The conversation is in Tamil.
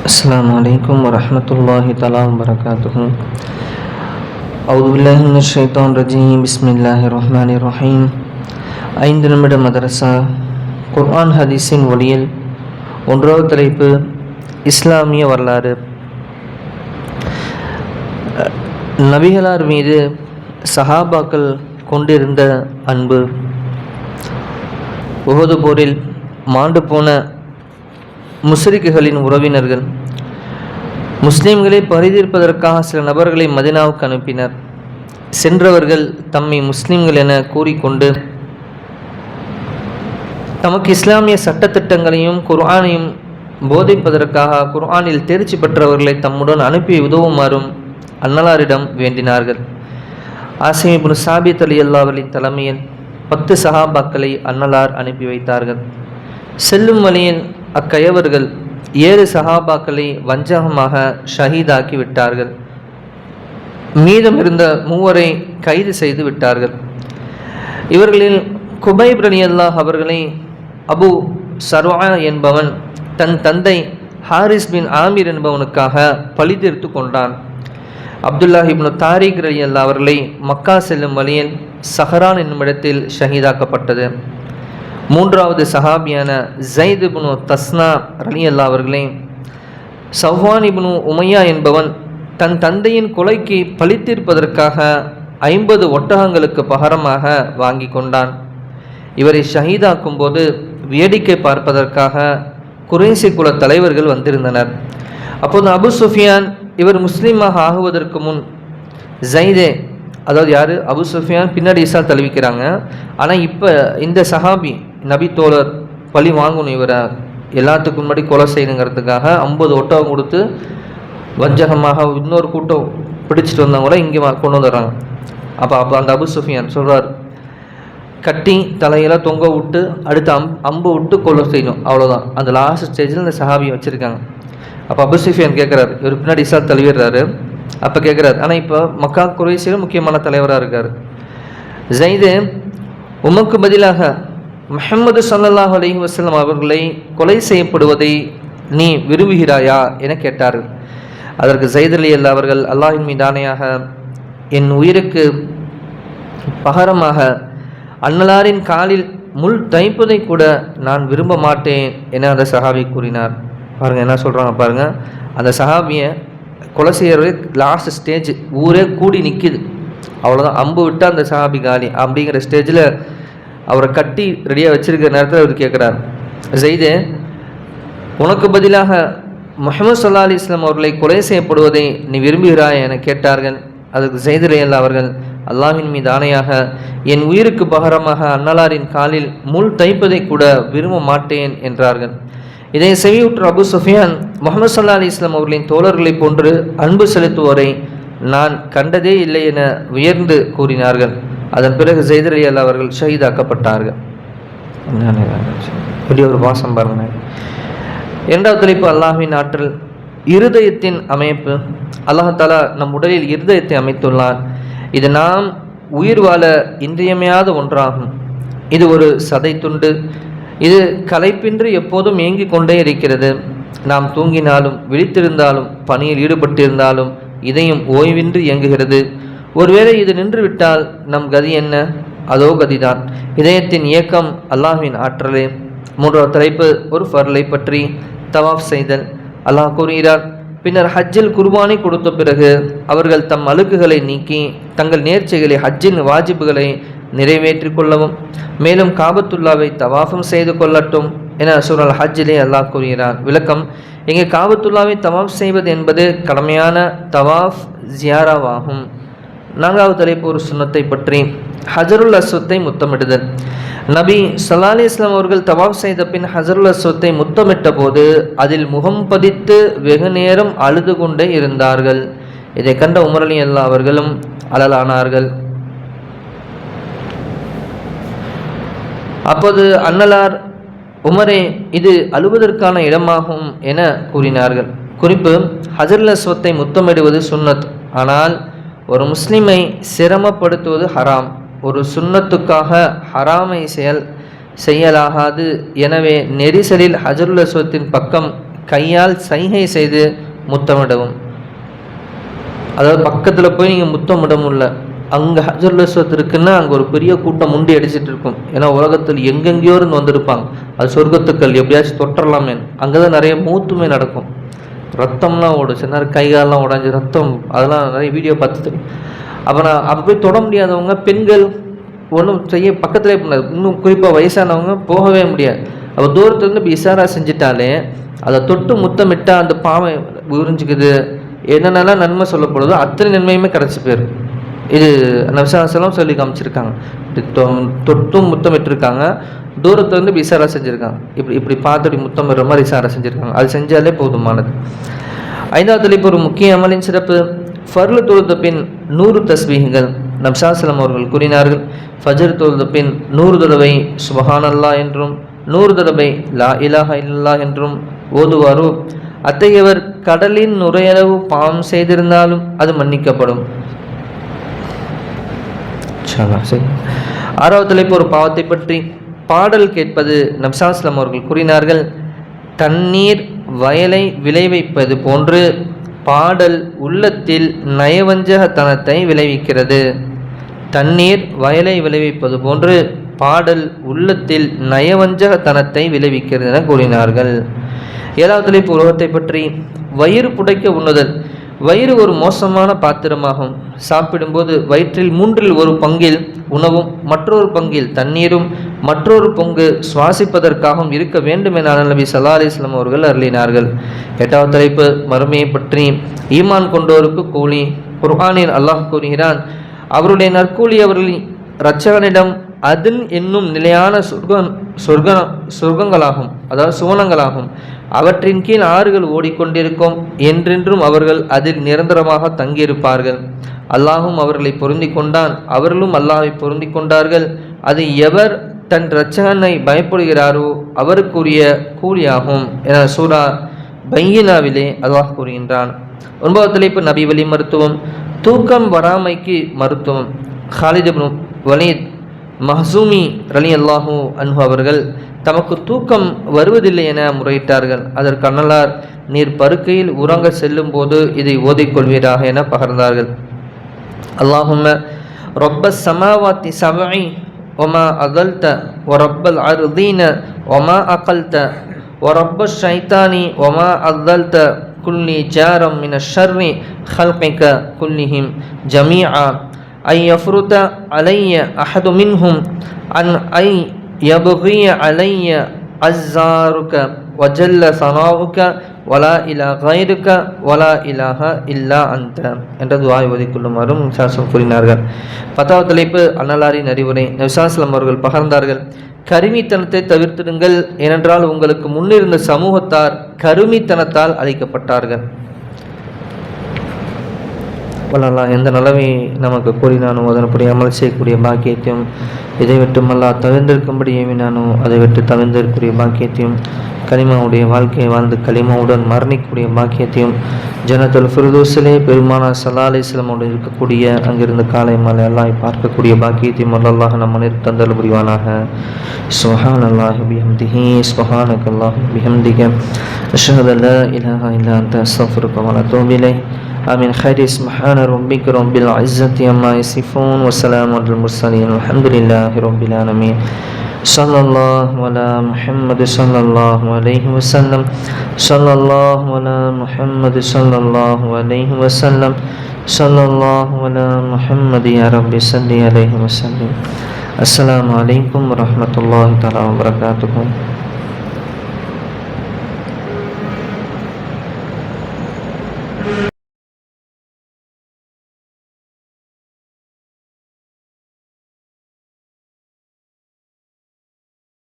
السلام عليكم ورحمة الله تعالى وبركاته أعوذ بالله من الشيطان الرجيم بسم الله الرحمن الرحيم ஐந்து நிமிட மதரசா குர்ஆன் ஹதீஸின் ஒளியில் ஒன்றாவது தலைப்பு இஸ்லாமிய வரலாறு அஹ், நபிகளார் மீது சஹாபாக்கள் கொண்டிருந்த அன்பு உஹது போரில் மாண்டு போன முஸ்ரிக்குகளின் உறவினர்கள். முஸ்லிம்களை பரிதீர்ப்பதற்காக சில நபர்களை மதினாவுக்கு அனுப்பினர். சென்றவர்கள் தம்மை முஸ்லிம்கள் என கூறிக்கொண்டு தமக்கு இஸ்லாமிய சட்டத்திட்டங்களையும் குர்ஆனையும் போதிப்பதற்காக குர்ஆனில் தேர்ச்சி பெற்றவர்களை தம்முடன் அனுப்பி உதவுமாறும் அன்னலாரிடம் வேண்டினார்கள். ஆசிமிபுன் சாபித் அலி அல்லாவலின் தலைமையில் பத்து சஹாபாக்களை அன்னலார் அனுப்பி வைத்தார்கள். செல்லும் வழியில் அக்கயவர்கள் ஏழு சஹாபாக்களை வஞ்சகமாக ஷஹீதாக்கி விட்டார்கள். மீதம் இருந்த மூவரை கைது செய்து விட்டார்கள். இவர்களில் குபைப் ரலி அல்லாஹ் அவர்களை அபு சர்வா என்பவன் தன் தந்தை ஹாரிஸ் பின் ஆமீர் என்பவனுக்காக பழிதீர்த்து கொண்டான். அப்துல்லா இப்னு தாரிக் ரலி அல்லா அவர்களை மக்கா செல்லும் வழியில் சஹரான் என்னும் இடத்தில் ஷஹீதாக்கப்பட்டது. மூன்றாவது சஹாபியான ஜைத் இபுனு தஸ்னா ரலி அல்லா அவர்களே சவ்வான் இபுனு உமையா என்பவன் தன் தந்தையின் கொலைக்கு பழித்தீர்ப்பதற்காக ஐம்பது ஒட்டகங்களுக்கு பகரமாக வாங்கி கொண்டான். இவரை ஷஹீதாக்கும் போது வேடிக்கை பார்ப்பதற்காக குறைசி குல தலைவர்கள் வந்திருந்தனர். அப்போது அபு சுஃபியான் இவர் முஸ்லீமாக ஆகுவதற்கு முன் ஜைதே அதாவது யார்? அபு சுஃபியான் பின்னாடி இசா தழுவிக்கிறாங்க. ஆனால் இப்போ இந்த சஹாபி நபி தோழர் பழி வாங்கணும் இவரை எல்லாத்துக்கும் முன்னாடி கொலை செய்யணுங்கிறதுக்காக ஐம்பது ஒட்டகம் கொடுத்து வஞ்சகமாக இன்னொரு கூட்டம் பிடிச்சிட்டு வந்தவங்கள இங்கே கொண்டு வந்துடுறாங்க. அப்போ அப்போ அந்த அபு சுஃபியான் சொல்கிறார் கட்டி தலையெல்லாம் தொங்க விட்டு அடுத்து அம் அம்பு விட்டு கொலை செய்யணும். அவ்வளோதான் அந்த லாஸ்ட் ஸ்டேஜில் இந்த சஹாபியை வச்சுருக்காங்க. அப்போ அபு சுஃபியான் கேட்குறாரு இவர் பின்னாடி இசா தழுவிடுறாரு. அப்போ கேட்குறாரு ஆனால் இப்போ மக்கா குறைசியில் முக்கியமான தலைவராக இருக்கார். ஜெய்து உமக்கு பதிலாக முஹம்மது சல்லாஹ் அலி வசலம் அவர்களை கொலை செய்யப்படுவதை நீ விரும்புகிறாயா என கேட்டார்கள். அதற்கு ஜெயித் அலி அல்லா அவர்கள் அல்லாஹின் மீதானையாக என் உயிருக்கு பகரமாக அன்னலாரின் காலில் முள் தைப்பதை கூட நான் விரும்ப மாட்டேன் என அந்த சஹாபி கூறினார். பாருங்கள் என்ன சொல்கிறாங்க பாருங்கள் அந்த சஹாபியை கொலை செய்கிறதே லாஸ்ட் ஸ்டேஜ் ஊரே கூடி நிற்கிது அவ்வளோதான் அம்பு விட்டு அந்த சஹாபி காலி. அப்படிங்கிற ஸ்டேஜில் அவரை கட்டி ரெடியாக வச்சிருக்கிற நேரத்தில் அவர் கேட்குறார் ஜெய்தே உனக்கு பதிலாக முகமது சல்லா அலி இஸ்லாம் அவர்களை கொலை செய்யப்படுவதை நீ விரும்புகிறாய் என கேட்டார்கள். அதுக்கு செய்திரையல் அவர்கள் அல்லாஹின் மீது ஆணையாக என் உயிருக்கு பகரமாக அன்னலாரின் காலில் முள் தைப்பதை கூட விரும்ப மாட்டேன் என்றார்கள். இதை செவியுற்ற அபு சுஃபியான் முகமது சல்லா அலி இஸ்லாம் அவர்களின் தோழர்களைப் போன்று அன்பு செலுத்துவோரை நான் கண்டதே இல்லை என உயர்ந்து கூறினார்கள். அதன் பிறகு ஜெய்தர் அல்லா அவர்கள் ஷஹீதாக்கப்பட்டார்கள். இப்படி ஒரு வாசம் பாருங்க. இரண்டாவது தலைப்பு அல்லாஹின் ஆற்றல். இருதயத்தின் அமைப்பு. அல்லாஹாலா நம் உடலில் இருதயத்தை அமைத்துள்ளான். இது நாம் உயிர் வாழ இன்றியமையாத ஒன்றாகும். இது ஒரு சதை துண்டு. இது களைப்பின்றி எப்போதும் இயங்கிக் கொண்டே இருக்கிறது. நாம் தூங்கினாலும் விழித்திருந்தாலும் பணியில் ஈடுபட்டிருந்தாலும் இதயம் ஓய்வின்றி இயங்குகிறது. ஒருவேளை இது நின்றுவிட்டால் நம் கதி என்ன? அதோ கதிதான். இதயத்தின் இயக்கம் அல்லாஹ்வின் ஆற்றலே. மூன்றாவது தலைப்பு ஒரு ஃபர்லை பற்றி தவாஃப் செய்தல். அல்லாஹ் கூறுகிறார் பின்னர் ஹஜ்ஜில் குர்பானி கொடுத்த பிறகு அவர்கள் தம் அழுக்குகளை நீக்கி தங்கள் நேர்ச்சிகளை ஹஜ்ஜின் வாஜிபுகளை நிறைவேற்றி கொள்ளவும் மேலும் காபத்துல்லாவை தவாஃபம் செய்து கொள்ளட்டும் என சூரல் ஹஜ்ஜிலே அல்லாஹ் கூறுகிறார். விளக்கம் இங்கே காபத்துல்லாவை தவாஃப் செய்வது என்பது கடமையான தவாஃப் ஜியாராவாகும். நான்காவது தலைப்பு ஒரு சுண்ணத்தை பற்றி. ஹஜருல் அஸ்வத்தை முத்தமிடுதல். நபி சல்லா அலி இஸ்லாம் அவர்கள் தவாப் செய்த பின் ஹசருல் அஸ்வத்தை முத்தமிட்ட போது அதில் முகம் பதித்து வெகு நேரம் அழுது கொண்டே இருந்தார்கள். இதை கண்ட உமரலி அல்லா அவர்களும் அழலானார்கள். அப்போது அன்னலார் உமரே இது அழுவதற்கான இடமாகும் என கூறினார்கள். குறிப்பு ஹஜர்லஸ்வத்தை அஸ்வத்தை முத்தமிடுவது சுன்னத். ஆனால் ஒரு முஸ்லிமை சிரமப்படுத்துவது ஹராம். ஒரு சுண்ணத்துக்காக ஹராமை செயல் செய்யலாகாது. எனவே நெரிசலில் ஹஜருல் அஸ்வத்தின் பக்கம் கையால் சைகை செய்து முத்தமிடவும். அதாவது பக்கத்தில் போய் நீங்கள் முத்தமிடவும் இல்லை. அங்கே ஹஜருல் அஸ்வத் இருக்குன்னா அங்கே ஒரு பெரிய கூட்டம் முண்டி அடிச்சிட்டு இருக்கும் ஏன்னா உலகத்தில் எங்கெங்கேயோ இருந்து வந்திருப்பாங்க. அது சொர்க்கத்துக்கள் எப்படியாச்சும் தொட்டரலாமே அங்கே தான் நிறைய மூத்துமே நடக்கும். ரத்தம்லாம் ஓடும். சில நேரம் கைகாலெலாம் உடஞ்சி ரத்தம் அதெல்லாம் நிறைய வீடியோ பார்த்துட்டு. அப்போ நான் அப்போ போய் தொட முடியாதவங்க பெண்கள் ஒன்றும் செய்ய பக்கத்துலேயே பண்ணாது இன்னும் குறிப்பாக வயசானவங்க போகவே முடியாது. அப்போ தூரத்துலேருந்து இப்போ இசாரா செஞ்சிட்டாலே அதை தொட்டு முத்தமிட்டால் அந்த பாவை உறிஞ்சிக்குது. என்னென்னலாம் நன்மை சொல்லப்படுதோ அத்தனை நன்மையுமே கிடச்சி போயிடும் இது நபிசாசலம் சொல்லி காமிச்சிருக்காங்க. தொட்டும் முத்தமிட்டிருக்காங்க தூரத்தில் வந்து இப்படி இசாரா செஞ்சுருக்காங்க. இப்படி இப்படி பார்த்துட்டு முத்தமிடுற மாதிரி இசாரா செஞ்சுருக்காங்க. அது செஞ்சாலே போதுமானது. ஐந்தாவது இப்போ ஒரு முக்கிய அமலின் சிறப்பு. ஃபர்லு தொழுத பின் நூறு தஸ்பீகங்கள். நப்சாசலம் அவர்கள் கூறினார்கள் ஃபஜர் தொழுத பின் நூறு தடவை சுபஹானல்லா என்றும் நூறு தடவை லா இலாஹா இல்லா என்றும் ஓதுவாரோ? அத்தகையவர் கடலின் நுரையளவு பாவம் செய்திருந்தாலும் அது மன்னிக்கப்படும். சரி. ஆறாவது தலைப்பு ஒரு பாவத்தை பற்றி பாடல் கேட்பது நப்சாஸ்லம் அவர்கள் கூறினார்கள். தண்ணீர் வயலை விளைவிப்பது போன்று பாடல் உள்ளத்தில் நயவஞ்சகத்தனத்தை விளைவிக்கிறது. தண்ணீர் வயலை விளைவிப்பது போன்று பாடல் உள்ளத்தில் நயவஞ்சகத்தனத்தை விளைவிக்கிறது என கூறினார்கள். ஏழாவது தலைப்பு உலகத்தை பற்றி வயிறு புடைக்க உண்ணுதல். வயிறு ஒரு மோசமான பாத்திரமாகும். சாப்பிடும்போது வயிற்றில் மூன்றில் ஒரு பங்கில் உணவும் மற்றொரு பங்கில் தண்ணீரும் மற்றொரு பங்கு சுவாசிப்பதற்காகவும் இருக்க வேண்டும் என நபி சல்லா அலிஸ்லாம் அவர்கள் அருளினார்கள். எட்டாவது தலைப்பு மறுமையை பற்றி ஈமான் கொண்டோருக்கு கூலி குர்ஹானின் அல்லாஹ் கூறுகிறான் அவருடைய நற்கூலி அவர்களின் இரட்சகனிடம் அதில் என்னும் நிலையான சொர்க்க சொர்க்க சொர்க்கங்களாகும் அதாவது சுவனங்களாகும். அவற்றின் கீழ் ஆறுகள் ஓடிக்கொண்டிருக்கும். என்றென்றும் அவர்கள் அதில் நிரந்தரமாக தங்கியிருப்பார்கள். அல்லாஹும் அவர்களை பொருந்தி கொண்டான். அவர்களும் அல்லாஹை பொருந்தி கொண்டார்கள். அது எவர் தன் இரட்சகனை பயப்படுகிறாரோ அவருக்குரிய கூலியாகும் என சூரா பையினாவிலே அல்லாஹ் கூறுகின்றான். ஒன்பது தலைப்பு நபி வழி மருத்துவம். தூக்கம் வராமைக்கு மருத்துவம். ஹாலித் வலீத் மஹசூமி ரலி அல்லாஹூ அன்ஹு அவர்கள் தமக்கு தூக்கம் வருவதில்லை என முறையிட்டார்கள். அதற்கு அண்ணலார் நீர் பருக்கையில் உறங்க செல்லும் போது இதை ஓதிக்கொள்வீராக என பகர்ந்தார்கள். அல்லாஹும ரொப்ப சமாவாத்தி சமை ஒமா அகல்த ஒரப்பல் அருதீன ஒமா அகல்த ஒரப்ப ஷைத்தானி ஒமா அகல்த குல்லி ஜாரம் மின ஷர்ரி ஹல்கைக்க குல்லிஹிம் ஜமீஆ أن يفرط علي أحد منهم أن أي يبغي علي عزارك وجل ثناؤك வலா இலா கைருக்க வலா இலாக இல்லா அந்த என்ற துவாய் ஒதுக்கொள்ளுமாறும் விசாசம் கூறினார்கள் பத்தாவது தலைப்பு அன்னலாரின் அறிவுரை விசாசலம் அவர்கள் பகர்ந்தார்கள் கருமித்தனத்தை தவிர்த்திடுங்கள் ஏனென்றால் உங்களுக்கு முன்னிருந்த சமூகத்தார் கருமித்தனத்தால் அழைக்கப்பட்டார்கள் வளரலாம் எந்த நிலவை நமக்கு கூறினானோ அதன்படி அமல் செய்யக்கூடிய பாக்கியத்தையும் இதை விட்டு மல்லா தவிர்ந்திருக்கும்படி ஏவினானோ அதை விட்டு தவிர்ந்திருக்கக்கூடிய பாக்கியத்தையும் கனிமாவுடைய வாழ்க்கையை வாழ்ந்து களிமாவுடன் மரணிக்கக்கூடிய பாக்கியத்தையும் ஜனத்தல் ஃபிரதூசிலே பெருமானா சல்லா அலிஸ்லமோடு இருக்கக்கூடிய அங்கிருந்து காலை மாலை எல்லாம் பார்க்கக்கூடிய பாக்கியத்தையும் அல்லல்லாக நம் மனித தந்தல் புரிவானாக. சுஹான் அல்லாஹ் பிஹம்திஹி சுஹானக் அல்லாஹ் பிஹம்திக. அஷ்ஹது அல்லா இலாஹா இல்லா அந்த அஸ்தஃபிருக்க வ من خير سبحان ربك رب العزة عما يصفون وسلام على المرسلين الحمد لله رب العالمين. صلى الله على محمد صلى الله عليه وسلم. صلى الله على محمد صلى الله عليه وسلم. صلى الله على محمد يا رب صل عليه وسلم. السلام عليكم ورحمة الله تعالى وبركاته.